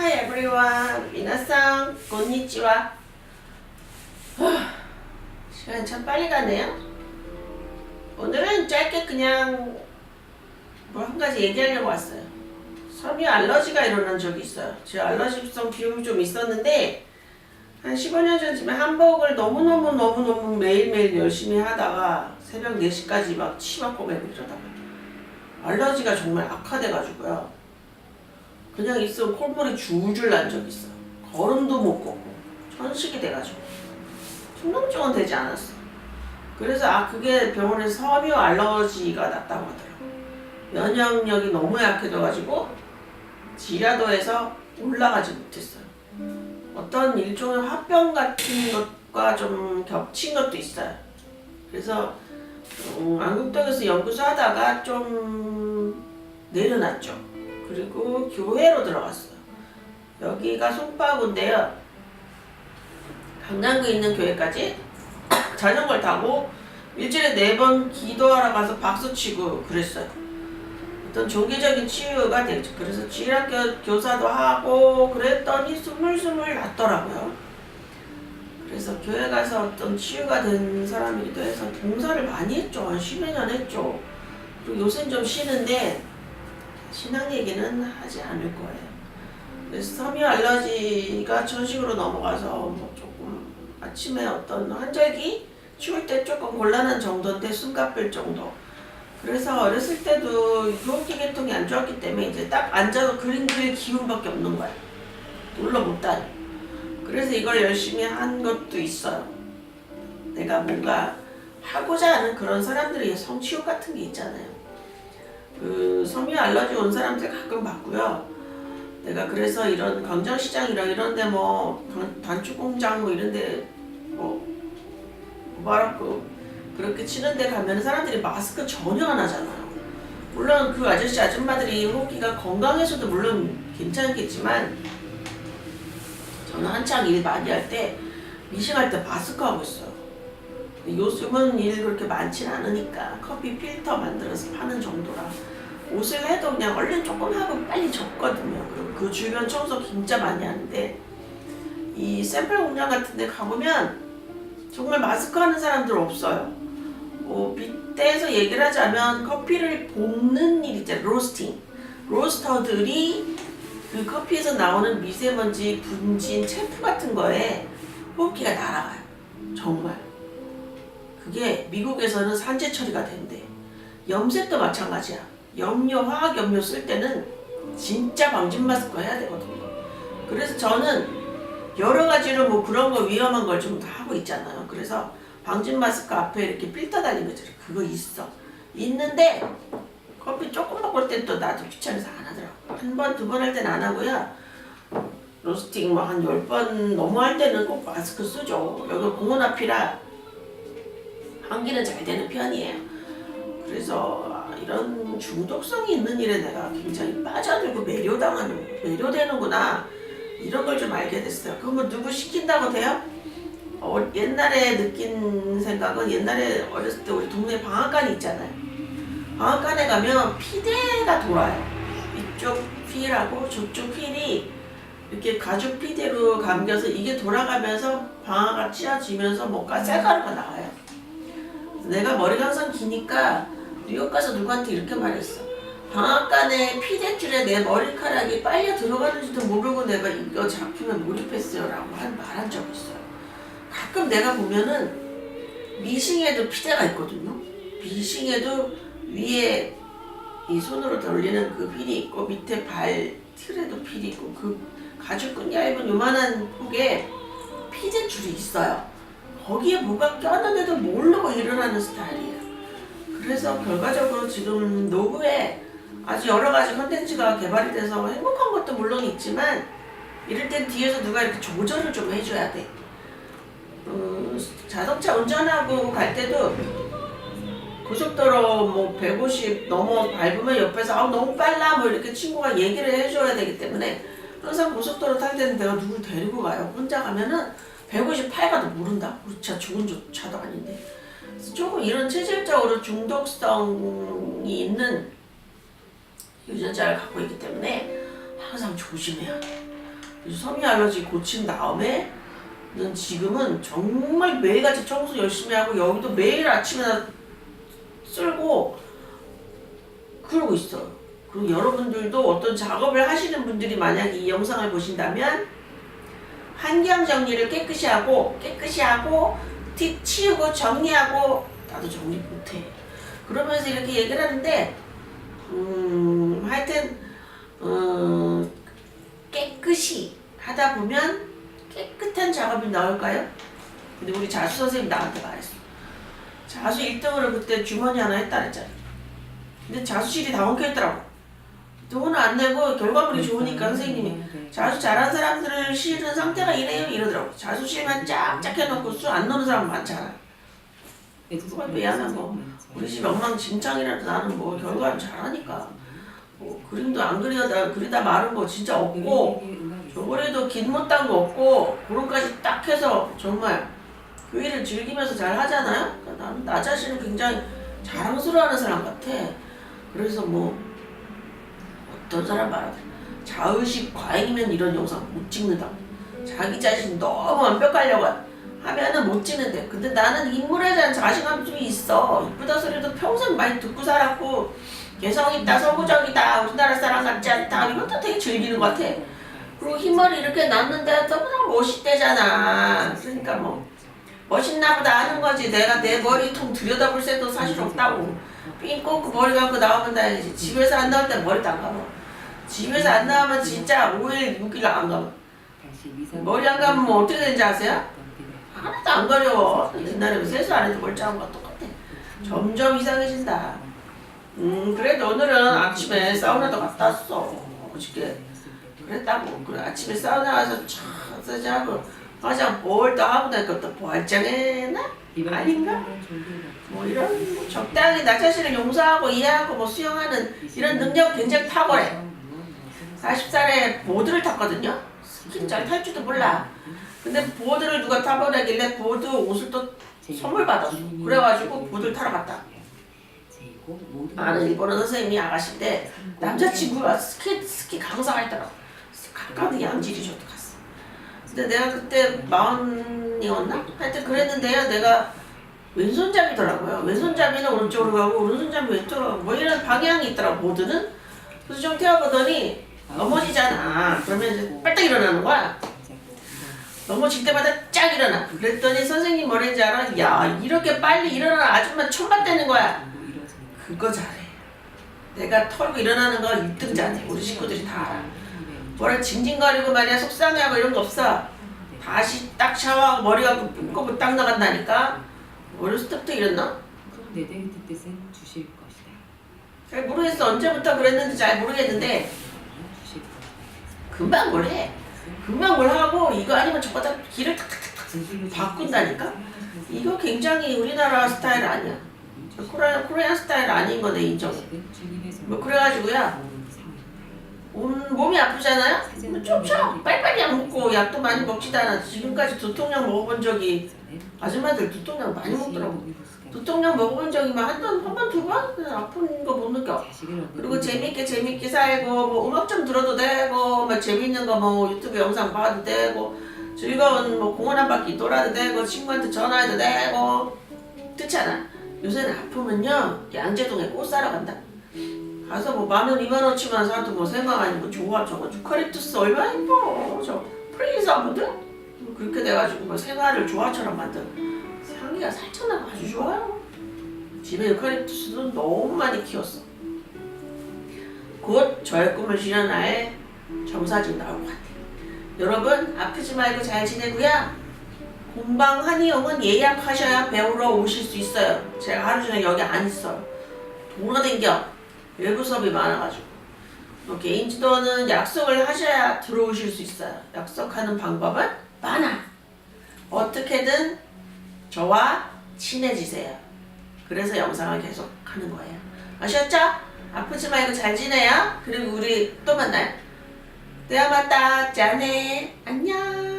Hi everyone. 미나상, 곤니치와. 시간 참 빨리 가네요. 오늘은 짧게 그냥 뭐 한 가지 얘기하려고 왔어요. 섬유 알러지가 일어난 적이 있어요. 제 알러지성 비염이 좀 있었는데 한 15년 전쯤에 한복을 너무너무너무너무 매일매일 열심히 하다가 새벽 4시까지 막 치받고 매고 이러다가 알러지가 정말 악화돼가지고요. 그냥 있으면 콧물이 줄줄 난 적이 있어. 걸음도 못 걷고 천식이 돼가지고 충동증은 되지 않았어. 그래서 아 그게 병원에서 섬유 알러지가 났다고 하더라고. 면역력이 너무 약해져가지고 지하도에서 올라가지 못했어요. 어떤 일종의 화병 같은 것과 좀 겹친 것도 있어요. 그래서 음, 안국동에서 연구소 하다가 좀 내려놨죠. 그리고 교회로 들어갔어요. 여기가 송파구인데요. 강남구에 있는 교회까지 자전거를 타고 일주일에 네 번 기도하러 가서 박수 치고 그랬어요. 어떤 종교적인 치유가 되죠. 그래서 주일학교 교사도 하고 그랬더니 스물스물 낫더라고요. 그래서 교회 가서 어떤 치유가 된 사람이기도 해서 봉사를 많이 했죠. 한 십여 년 했죠. 그리고 요새는 좀 쉬는데 신앙 얘기는 하지 않을 거예요. 그래서 섬유 알러지가 천식으로 넘어가서 뭐 조금 아침에 어떤 환절기 추울 때 조금 곤란한 정도인데 숨가쁠 정도. 그래서 어렸을 때도 호흡기 계통이 안 좋았기 때문에 이제 딱 앉아서 그림 그릴 기운밖에 없는 거야. 놀러 못 다녀. 그래서 이걸 열심히 한 것도 있어요. 내가 뭔가 하고자 하는 그런 사람들의 성취욕 같은 게 있잖아요. 그 섬유 알러지 온 사람들 가끔 봤고요. 내가 그래서 이런 광장시장이랑 이런데 뭐 단- 단축공장 뭐 이런데 뭐 뭐라고 그렇게 치는데 가면 사람들이 마스크 전혀 안 하잖아요. 물론 그 아저씨 아줌마들이 호흡기가 건강해서도 물론 괜찮겠지만 저는 한창 일 많이 할 때 미싱할 때 마스크 하고 있어요. 요즘은 일 그렇게 많진 않으니까 커피 필터 만들어서 파는 정도라 옷을 해도 그냥 얼른 조금 하고 빨리 접거든요. 그리고 그 주변 청소 진짜 많이 하는데 이 샘플 공장 같은 데 가보면 정말 마스크 하는 사람들 없어요. 뭐 빗대에서 얘기를 하자면 커피를 볶는 일 있잖아요. 로스팅. 로스터들이 그 커피에서 나오는 미세먼지, 분진, 체프 같은 거에 호흡기가 날아가요. 정말. 그게 미국에서는 산재 처리가 된대. 염색도 마찬가지야. 염료, 화학 염료 쓸 때는 진짜 방진 마스크 해야 되거든요. 그래서 저는 여러 가지로 뭐 그런 거 위험한 걸 좀 다 하고 있잖아요. 그래서 방진 마스크 앞에 이렇게 필터 달린 거 있잖아요. 그거 있어. 있는데 커피 조금 먹을 땐 또 나도 귀찮아서 안 하더라고. 한 번, 두 번할 때는 안 하고요. 로스팅 뭐 한 열 번 넘어 할 때는 꼭 마스크 쓰죠. 여기 공원 앞이라 환기는 잘 되는 편이에요. 그래서 이런 중독성이 있는 일에 내가 굉장히 빠져들고 매료당하는, 매료되는구나. 이런 걸 좀 알게 됐어요. 그러면 누구 시킨다고 돼요? 어, 옛날에 느낀 생각은 옛날에 어렸을 때 우리 동네 방앗간이 있잖아요. 방앗간에 가면 피대가 돌아요. 이쪽 휠하고 저쪽 휠이 이렇게 가죽 피대로 감겨서 이게 돌아가면서 방아가 찢어지면서 뭔가 쌀가루가 나와요. 내가 머리가 항상 기니까 뉴욕 가서 누구한테 이렇게 말했어. 방앗간에 피대줄에 내 머리카락이 빨려 들어가는지도 모르고 내가 이거 잡히면 몰입했어요 라고 한 말한 적이 있어요. 가끔 내가 보면은 미싱에도 피대가 있거든요. 미싱에도 위에 이 손으로 돌리는 그 필이 있고 밑에 발 틀에도 필이 있고 그 가죽끈 얇은 요만한 폭에 피대 줄이 있어요. 거기에 뭐가 껴있는데도 모르고 일어나는 스타일이에요. 그래서 결과적으로 지금 노후에 아주 여러 가지 컨텐츠가 개발이 돼서 행복한 것도 물론 있지만 이럴 땐 뒤에서 누가 이렇게 조절을 좀 해줘야 돼. 어, 자동차 운전하고 갈 때도 고속도로 뭐 150 넘어 밟으면 옆에서 아 너무 빨라 뭐 이렇게 친구가 얘기를 해줘야 되기 때문에 항상 고속도로 탈 때는 내가 누굴 데리고 가요. 혼자 가면은 158 가도 모른다. 우리 차 좋은 조- 차도 아닌데. 조금 이런 체질적으로 중독성이 있는 유전자를 갖고 있기 때문에 항상 조심해야 돼. 섬유 알러지 고친 다음에 는 지금은 정말 매일같이 청소 열심히 하고 여기도 매일 아침에 나 쓸고 그러고 있어. 그리고 여러분들도 어떤 작업을 하시는 분들이 만약에 이 영상을 보신다면 환경 정리를 깨끗이 하고 깨끗이 하고 티 치우고 정리하고 나도 정리 못해. 그러면서 이렇게 얘기를 하는데 음 하여튼 어, 깨끗이 하다 보면 깨끗한 작업이 나올까요? 근데 우리 자수 선생님 나한테 말했어. 자수 1등으로 그때 주머니 하나 했다 그랬잖아. 근데 자수실이 다 엉켜있더라고. 돈을 안 내고 결과물이 좋으니까 선생님이 자수 잘하는 사람들을 실은 상태가 이래요 이러더라고. 자수 실만 쫙쫙 해놓고 수 안 넣는 사람 많잖아. 정말 미안한 거. 우리 집 엉망진창이라도 나는 뭐 결과를 잘하니까. 뭐 그림도 안 그리다 그리다 마른 거 진짜 없고 저번에도 긴못 딴거 없고 그런까지 딱 해서 정말 교회를 즐기면서 잘 하잖아요. 그러니까 나는 나 자신을 굉장히 자랑스러워하는 사람 같아. 그래서 뭐 어떤 사람 말하더라. 자의식 과잉이면 이런 영상 못 찍는다고. 자기 자신 너무 완벽하려고 하면은 못 찍는데. 근데 나는 인물에 대한 자신감이 좀 있어. 이쁘다 소리도 평생 많이 듣고 살았고 개성 있다, 서구적이다, 우리나라 사람 같지 않다. 이것도 되게 즐기는 것 같아. 그리고 흰머리 이렇게 났는데 너무나 멋있대잖아. 그러니까 뭐 멋있나 보다 하는 거지. 내가 내 머리통 들여다볼 새도 사실 없다고. 삥 꽂고 머리 감고 나오면 다행이지. 집에서 안 나올 때 머리도 안 감아. 집에서 안 나오면 진짜 5일, 6일 안 감아. 머리 안 감으면 뭐 어떻게 되는지 아세요? 하나도 안 가려워. 옛날에 세수 안 해도 멀쩡한 거 똑같아. 점점 이상해진다. 음, 그래도 오늘은 아침에 사우나도 갔다 왔어. 어저께. 그랬다고. 그래, 아침에 사우나 가서 촥 세자고 볼도 하고 나니까 또 보활장해나? 아닌가? 뭐 이런 뭐 적당히 나 자신을 용서하고 이해하고 뭐 수용하는 이런 능력 굉장히 탁월해. 40살에 보드를 탔거든요. 스킨 잘탈 줄도 몰라. 근데 보드를 누가 타보라길래 보드 옷을 또 선물 받았어. 그래가지고 보드를 타러 갔다. 아는 일본어 선생님이 아가씨인데 남자친구가 스키 스키 강사가 있더라고. 가까운 양질이 좋다. 근데 내가 그때 마흔이었나? 하여튼 그랬는데요. 내가 왼손잡이더라고요. 왼손잡이는 오른쪽으로 가고 오른손잡이 왼쪽으로 가고 뭐 이런 방향이 있더라고 보드는. 그래서 좀 태워보더니 넘어지잖아. 그러면 이제 빨딱 일어나는 거야. 넘어질 때마다 쫙 일어나. 그랬더니 선생님 뭐랬는지 알아? 야 이렇게 빨리 일어나는 아줌마 천만 되는 거야. 그거 잘해. 내가 털고 일어나는 거 1등 잘해. 우리 식구들이 다 알아. 뭐라 징징 거리고 말이야 속상해하고 이런 거 없어. 다시 딱 샤워하고 머리가 끄고 딱 나간다니까. 어렸을 때부터 이랬나? 그럼 내 데이트 뜻은 주실 것이다. 잘 모르겠어. 언제부터 그랬는지 잘 모르겠는데 주실 것이다. 금방 뭘 해. 금방 뭘 하고 이거 아니면 저거 다 길을 탁탁탁 진실로 바꾼다니까? 이거 굉장히 우리나라 스타일 아니야. 저 코리아, 코리안 스타일 아닌 거내 인정해. 뭐 그래가지고 야온 몸이 아프잖아요? 뭐좀 쉬어. 빨리빨리 약 먹고 약도 많이 먹지도 않아. 지금까지 두통약 먹어본 적이 아줌마들 두통약 많이 먹더라고. 두통약 먹어본 적이 막한번한번두 번? 그냥 아픈 거 못 느껴. 그리고 재밌게 재밌게 살고 뭐 음악 좀 들어도 되고 뭐 재밌는 거 뭐 유튜브 영상 봐도 되고 즐거운 뭐 공원 한 바퀴 돌아도 되고 친구한테 전화해도 되고 그렇잖아. 요새는 아프면요 양재동에 꽃 사러 간다. 가서 뭐 만 원, 이만 원치만 사도 뭐 생각 아니고 좋아 저거 유카리투스 얼마나 예뻐 저 프리즈 하거든? 뭐 그렇게 돼가지고 뭐 생활을 조화처럼 만든 향기가 살짝 나고 아주 좋아요. 집에 유카리투스도 너무 많이 키웠어. 곧 저의 꿈을 실현할 정사진 나올 것 같아요 여러분 아프지 말고 잘 지내고요. 공방 한의용은 예약하셔야 배우러 오실 수 있어요. 제가 하루 종일 여기 안 있어요. 돌아댕겨 외부 수업이 많아가지고 또 개인 지도는 약속을 하셔야 들어오실 수 있어요. 약속하는 방법은 많아. 어떻게든 저와 친해지세요. 그래서 영상을 계속 하는 거예요. 아셨죠? 아프지 말고 잘 지내요. 그리고 우리 또 만나요. 대화 맞다. 짠해. 안녕.